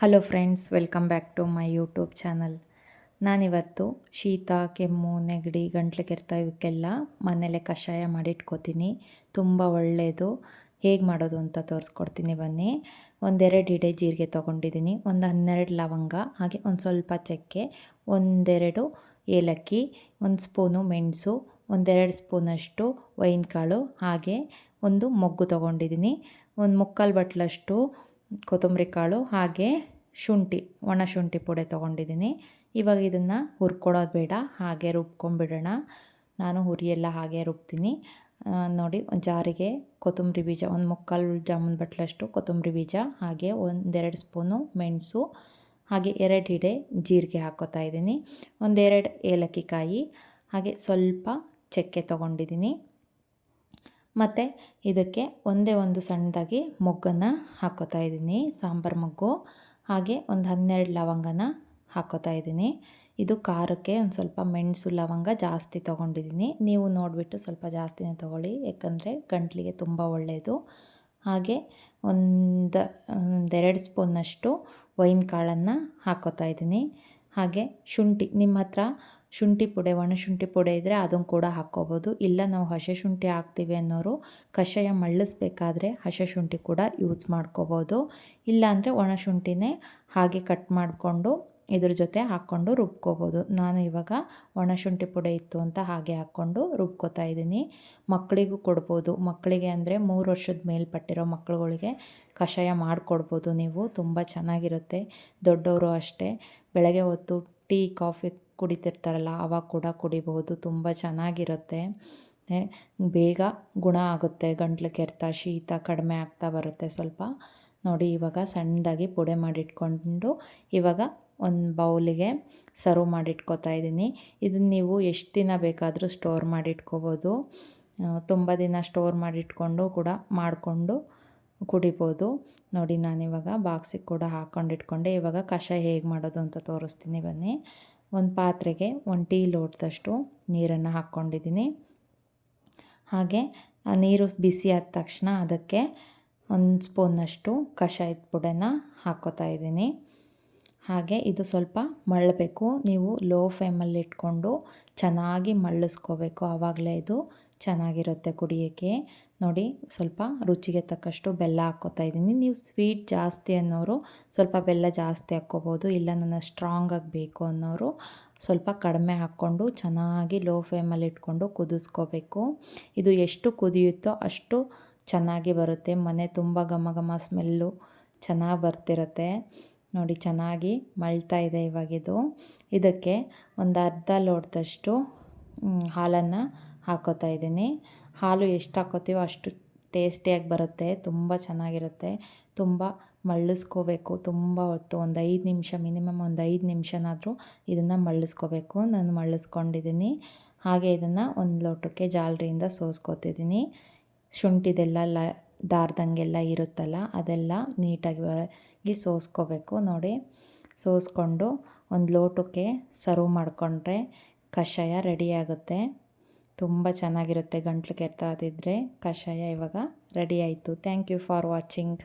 Hello friends welcome back to my YouTube channel ನಾನಿವತ್ತು ಶೀತ, ಕೆಮ್ಮು, ನೆಗಡಿ, ಗಂಟ್ಲು ಕೆರ್ತ ಇವಕ್ಕೆಲ್ಲ ಮನೇಲೆ ಕಷಾಯ ಮಾಡಿಟ್ಕೋತೀನಿ. ತುಂಬ ಒಳ್ಳೆಯದು ಹೇಗೆ ಮಾಡೋದು ಅಂತ ತೋರಿಸ್ಕೊಡ್ತೀನಿ ಬನ್ನಿ. ಒಂದೆರಡು ಇಡೆ ಜೀರಿಗೆ ತೊಗೊಂಡಿದ್ದೀನಿ. ಒಂದು ಹನ್ನೆರಡು ಲವಂಗ, ಹಾಗೆ ಒಂದು ಸ್ವಲ್ಪ ಚಕ್ಕೆ, ಒಂದೆರಡು ಏಲಕ್ಕಿ, ಒಂದು ಸ್ಪೂನು ಮೆಣಸು, ಒಂದೆರಡು ಸ್ಪೂನಷ್ಟು ವೈನ್ ಕಾಳು ಹಾಗೆ ಒಂದು ಮೊಗ್ಗು ತೊಗೊಂಡಿದ್ದೀನಿ. ಒಂದು ಮುಕ್ಕಾಲು ಬಟ್ಲಷ್ಟು ಕೊತ್ತಂಬರಿ ಕಾಳು ಹಾಗೆ ಶುಂಠಿ, ಒಣ ಶುಂಠಿ ಪುಡಿ ತೊಗೊಂಡಿದ್ದೀನಿ. ಇವಾಗ ಇದನ್ನು ಹುರ್ಕೊಡೋದು ಬೇಡ, ಹಾಗೆ ರುಬ್ಕೊಂಡ್ಬಿಡೋಣ. ನಾನು ಹುರಿಯೆಲ್ಲ ಹಾಗೆ ರುಬ್ತೀನಿ. ನೋಡಿ, ಜಾರಿಗೆ ಕೊತ್ತಂಬರಿ ಬೀಜ, ಒಂದು ಮುಕ್ಕಾಲು ಜಾಮೂನ್ ಬಟ್ಲಷ್ಟು ಕೊತ್ತಂಬರಿ ಬೀಜ, ಹಾಗೆ ಒಂದೆರಡು ಸ್ಪೂನು ಮೆಣಸು, ಹಾಗೆ ಎರಡು ಹಿಡೆ ಜೀರಿಗೆ ಹಾಕೋತಾ ಇದ್ದೀನಿ. ಒಂದೆರಡು ಏಲಕ್ಕಿ ಕಾಯಿ, ಹಾಗೆ ಸ್ವಲ್ಪ ಚಕ್ಕೆ ತೊಗೊಂಡಿದ್ದೀನಿ. ಮತ್ತು ಇದಕ್ಕೆ ಒಂದೇ ಒಂದು ಸಣ್ಣದಾಗಿ ಮೊಗ್ಗನ್ನು ಹಾಕೋತಾ ಇದ್ದೀನಿ. ಸಾಂಬಾರು ಮೊಗ್ಗು, ಹಾಗೆ ಒಂದು ಹನ್ನೆರಡು ಲವಂಗನ ಹಾಕೋತಾ ಇದ್ದೀನಿ. ಇದು ಖಾರಕ್ಕೆ ಒಂದು ಸ್ವಲ್ಪ ಮೆಣಸು ಲವಂಗ ಜಾಸ್ತಿ ತೊಗೊಂಡಿದ್ದೀನಿ. ನೀವು ನೋಡಿಬಿಟ್ಟು ಸ್ವಲ್ಪ ಜಾಸ್ತಿನೇ ತೊಗೊಳ್ಳಿ, ಯಾಕಂದರೆ ಗಂಟ್ಲಿಗೆ ತುಂಬ ಒಳ್ಳೆಯದು ಹಾಗೆ ಒಂದು, ಒಂದೆರಡು ಸ್ಪೂನಷ್ಟು ವೈನ್ ಕಾಳನ್ನು ಹಾಕೋತಾ ಇದ್ದೀನಿ. ಹಾಗೆ ಶುಂಠಿ, ನಿಮ್ಮ ಹತ್ರ ಶುಂಠಿ ಪುಡಿ ಒಣಶುಂಠಿ ಪುಡಿ ಇದ್ದರೆ ಅದನ್ನು ಕೂಡ ಹಾಕ್ಕೋಬೋದು. ಇಲ್ಲ ನಾವು ಹಸೆ ಶುಂಠಿ ಹಾಕ್ತೀವಿ ಅನ್ನೋರು ಕಷಾಯ ಮಳ್ಳಿಸ್ಬೇಕಾದ್ರೆ ಹಸೆ ಶುಂಠಿ ಕೂಡ ಯೂಸ್ ಮಾಡ್ಕೋಬೋದು. ಇಲ್ಲಾಂದರೆ ಒಣಶುಂಠಿನೇ ಹಾಗೆ ಕಟ್ ಮಾಡಿಕೊಂಡು ಇದ್ರ ಜೊತೆ ಹಾಕ್ಕೊಂಡು ರುಬ್ಕೋಬೋದು. ನಾನು ಇವಾಗ ಒಣಶುಂಠಿ ಪುಡಿ ಇತ್ತು ಅಂತ ಹಾಗೆ ಹಾಕ್ಕೊಂಡು ರುಬ್ಕೋತಾ ಇದ್ದೀನಿ. ಮಕ್ಕಳಿಗೂ ಕೊಡ್ಬೋದು. ಮಕ್ಕಳಿಗೆ ಅಂದರೆ ಮೂರು ವರ್ಷದ ಮೇಲ್ಪಟ್ಟಿರೋ ಮಕ್ಕಳುಗಳಿಗೆ ಕಷಾಯ ಮಾಡಿಕೊಡ್ಬೋದು ನೀವು. ತುಂಬ ಚೆನ್ನಾಗಿರುತ್ತೆ. ದೊಡ್ಡವರು ಅಷ್ಟೇ. ಬೆಳಗ್ಗೆ ಹೊತ್ತು ಟೀ, ಕಾಫಿ ಕುಡಿತಿರ್ತಾರಲ್ಲ, ಅವಾಗ ಕೂಡ ಕುಡಿಬಹುದು. ತುಂಬ ಚೆನ್ನಾಗಿರುತ್ತೆ. ಬೇಗ ಗುಣ ಆಗುತ್ತೆ. ಗಂಟ್ಲು ಕೆರೆತ, ಶೀತ ಕಡಿಮೆ ಆಗ್ತಾ ಬರುತ್ತೆ ಸ್ವಲ್ಪ. ನೋಡಿ, ಇವಾಗ ಸಣ್ಣದಾಗಿ ಪುಡೆ ಮಾಡಿಟ್ಕೊಂಡು ಇವಾಗ ಒಂದು ಬೌಲಿಗೆ ಸರ್ವ್ ಮಾಡಿಟ್ಕೋತಾ ಇದ್ದೀನಿ. ಇದನ್ನು ನೀವು ಎಷ್ಟು ದಿನ ಬೇಕಾದರೂ ಸ್ಟೋರ್ ಮಾಡಿಟ್ಕೋಬೋದು. ತುಂಬ ದಿನ ಸ್ಟೋರ್ ಮಾಡಿಟ್ಕೊಂಡು ಕೂಡ ಮಾಡಿಕೊಂಡು ಕುಡಿಬೋದು. ನೋಡಿ, ನಾನಿವಾಗ ಬಾಕ್ಸಿಗೆ ಕೂಡ ಹಾಕ್ಕೊಂಡು ಇವಾಗ ಕಷಾಯ ಹೇಗೆ ಮಾಡೋದು ಅಂತ ತೋರಿಸ್ತೀನಿ ಬನ್ನಿ. ಒಂದು ಪಾತ್ರೆಗೆ ಒಂದು ಟೀ ಲೋಟದಷ್ಟು ನೀರನ್ನು ಹಾಕ್ಕೊಂಡಿದ್ದೀನಿ. ಹಾಗೆ ಆ ನೀರು ಬಿಸಿ ಆದ ತಕ್ಷಣ ಅದಕ್ಕೆ ಒಂದು ಸ್ಪೂನಷ್ಟು ಕಷಾಯದ ಪುಡಿನ ಹಾಕ್ಕೋತಾ ಇದ್ದೀನಿ. ಹಾಗೆ ಇದು ಸ್ವಲ್ಪ ಮಳ್ಳಬೇಕು. ನೀವು ಲೋ ಫ್ಲೇಮಲ್ಲಿ ಇಟ್ಕೊಂಡು ಚೆನ್ನಾಗಿ ಮಳ್ಳಿಸ್ಕೋಬೇಕು. ಆವಾಗಲೇ ಇದು ಚೆನ್ನಾಗಿರುತ್ತೆ ಕುಡಿಯೋಕ್ಕೆ. ನೋಡಿ, ಸ್ವಲ್ಪ ರುಚಿಗೆ ತಕ್ಕಷ್ಟು ಬೆಲ್ಲ ಹಾಕ್ಕೋತಾ ಇದ್ದೀನಿ. ನೀವು ಸ್ವೀಟ್ ಜಾಸ್ತಿ ಅನ್ನೋರು ಸ್ವಲ್ಪ ಬೆಲ್ಲ ಜಾಸ್ತಿ ಹಾಕ್ಕೋಬೋದು. ಇಲ್ಲ, ನನ್ನ ಸ್ಟ್ರಾಂಗಾಗಿ ಬೇಕು ಅನ್ನೋರು ಸ್ವಲ್ಪ ಕಡಿಮೆ ಹಾಕ್ಕೊಂಡು ಚೆನ್ನಾಗಿ ಲೋ ಫ್ಲೇಮಲ್ಲಿ ಇಟ್ಕೊಂಡು ಕುದಿಸ್ಕೋಬೇಕು. ಇದು ಎಷ್ಟು ಕುದಿಯುತ್ತೋ ಅಷ್ಟು ಚೆನ್ನಾಗಿ ಬರುತ್ತೆ. ಮನೆ ತುಂಬ ಘಮ ಘಮ ಸ್ಮೆಲ್ಲು ಚೆನ್ನಾಗಿ ಬರ್ತಿರುತ್ತೆ. ನೋಡಿ ಚೆನ್ನಾಗಿ ಮಳ್ತಾ ಇದೆ ಇವಾಗಿದು ಇದಕ್ಕೆ ಒಂದು ಅರ್ಧ ಲೋಟದಷ್ಟು ಹಾಲನ್ನು ಹಾಕೋತಾ ಇದ್ದೀನಿ. ಹಾಲು ಎಷ್ಟು ಹಾಕೋತೀವೋ ಅಷ್ಟು ಟೇಸ್ಟಿಯಾಗಿ ಬರುತ್ತೆ, ತುಂಬ ಚೆನ್ನಾಗಿರುತ್ತೆ. ತುಂಬ ಮಳ್ಳಿಸ್ಕೋಬೇಕು, ತುಂಬ ಹೊತ್ತು ಒಂದು ಐದು ನಿಮಿಷ, ಮಿನಿಮಮ್ ಒಂದು ಐದು ನಿಮಿಷನಾದರೂ ಇದನ್ನು ಮಳ್ಳಿಸ್ಕೋಬೇಕು. ನಾನು ಮಳ್ಳಿಸ್ಕೊಂಡಿದ್ದೀನಿ ಹಾಗೆ ಇದನ್ನು ಒಂದು ಲೋಟಕ್ಕೆ ಜಾಲರಿಯಿಂದ ಸೋಸ್ಕೋತಿದ್ದೀನಿ ಶುಂಠಿದೆಲ್ಲ ಲ ದಾರ್ದಂಗೆಲ್ಲ ಇರುತ್ತಲ್ಲ, ಅದೆಲ್ಲ ನೀಟಾಗಿ ಸೋಸ್ಕೋಬೇಕು. ನೋಡಿ, ಸೋಸ್ಕೊಂಡು ಒಂದು ಲೋಟಕ್ಕೆ ಸರ್ವ್ ಮಾಡಿಕೊಂಡ್ರೆ ಕಷಾಯ ರೆಡಿಯಾಗುತ್ತೆ ತುಂಬ ಚೆನ್ನಾಗಿರುತ್ತೆ ಗಂಟ್ಲು ಕೆರೆತ ಕಷಾಯ ಇವಾಗ ರೆಡಿ ಆಯಿತು. Thank you for watching